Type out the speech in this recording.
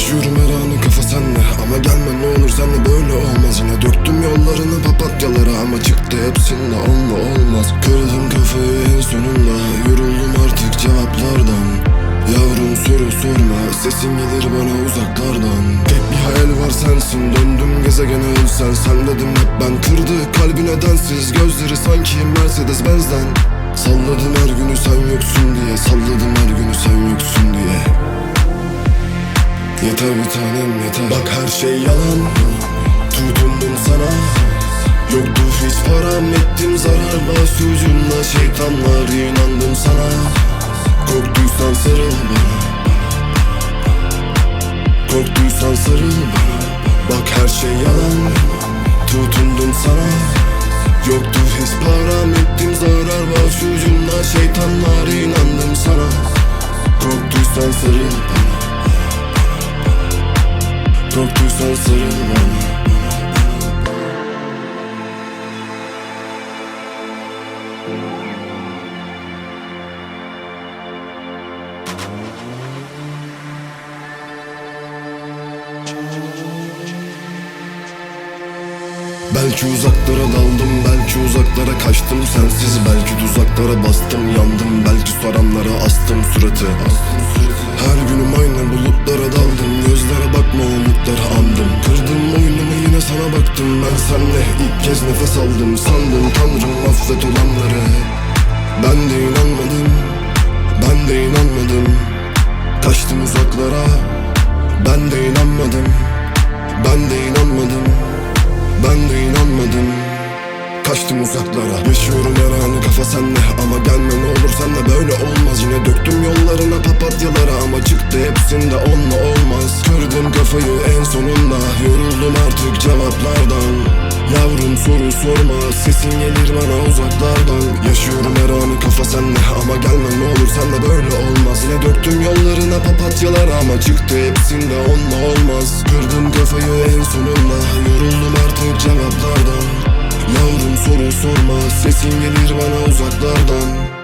Yaşıyorum her anı kafa senle Ama gelme ne olur senle böyle olmaz. Yine döktüm yollarını papatyalara Ama çıktı hepsinde. Onunla olmaz. Kırdım kafayı en sonunda. Yoruldum artık cevaplardan. Yavrum soru sorma. Sesin gelir bana uzaklardan. Tek bir hayal var sensin. Döndüm gezegene ölsen. Sen dedim hep ben kırdı kalbi nedensiz Gözleri sanki Mercedes Benz'den Salladım her günü sen yoksun diye. Salladım her günü sen yoksun Yeter bir tanem yeter. Bak her şey yalan. Tutundum sana. Yoktu hiç param ettim zarar. Baş ucunda şeytanlar inandım sana. Korktuysan sarıl bana. Korktuysan sarıl bana. Bak her şey yalan. Tutundum sana. Yoktu hiç param ettim zarar. Baş ucunda şeytanlar inandım sana. Korktuysan sarıl bana Korktuysan sarıl bana Belki uzaklara daldım belki uzaklara kaçtım. Sensiz Belki tuzaklara bastım yandım. Belki soranlara astım suratı. Her günüm aynı bulutlara daldım. Gözlere sana baktım Ben senle ilk kez nefes aldım. Sandım tanrım affet olanları. Ben de inanmadım Ben de inanmadım. Kaçtım uzaklara Ben de inanmadım. Ben de inanmadım ben de inanmadım. Kaçtım uzaklara. Yaşıyorum her anı kafa senle Ama gelme ne olur senle böyle olmaz. Yine döktüm yollarına papatyalara. Ama çıktı hepsinde onunla olmaz. Kırdım kafayı en sonunda Yoruldum artık cevaplardan. Yavrum soru sorma Sesin gelir bana uzaklardan. Yaşıyorum her anı kafa senle Ama gelme ne olur senle böyle olmaz. Yine döktüm yollarına papatyalara Ama çıktı hepsinde onunla olmaz. Kırdım kafayı en sonunda Yoruldum artık cevaplardan. Yavrum soru sorma Sesin gelir bana uzaklardan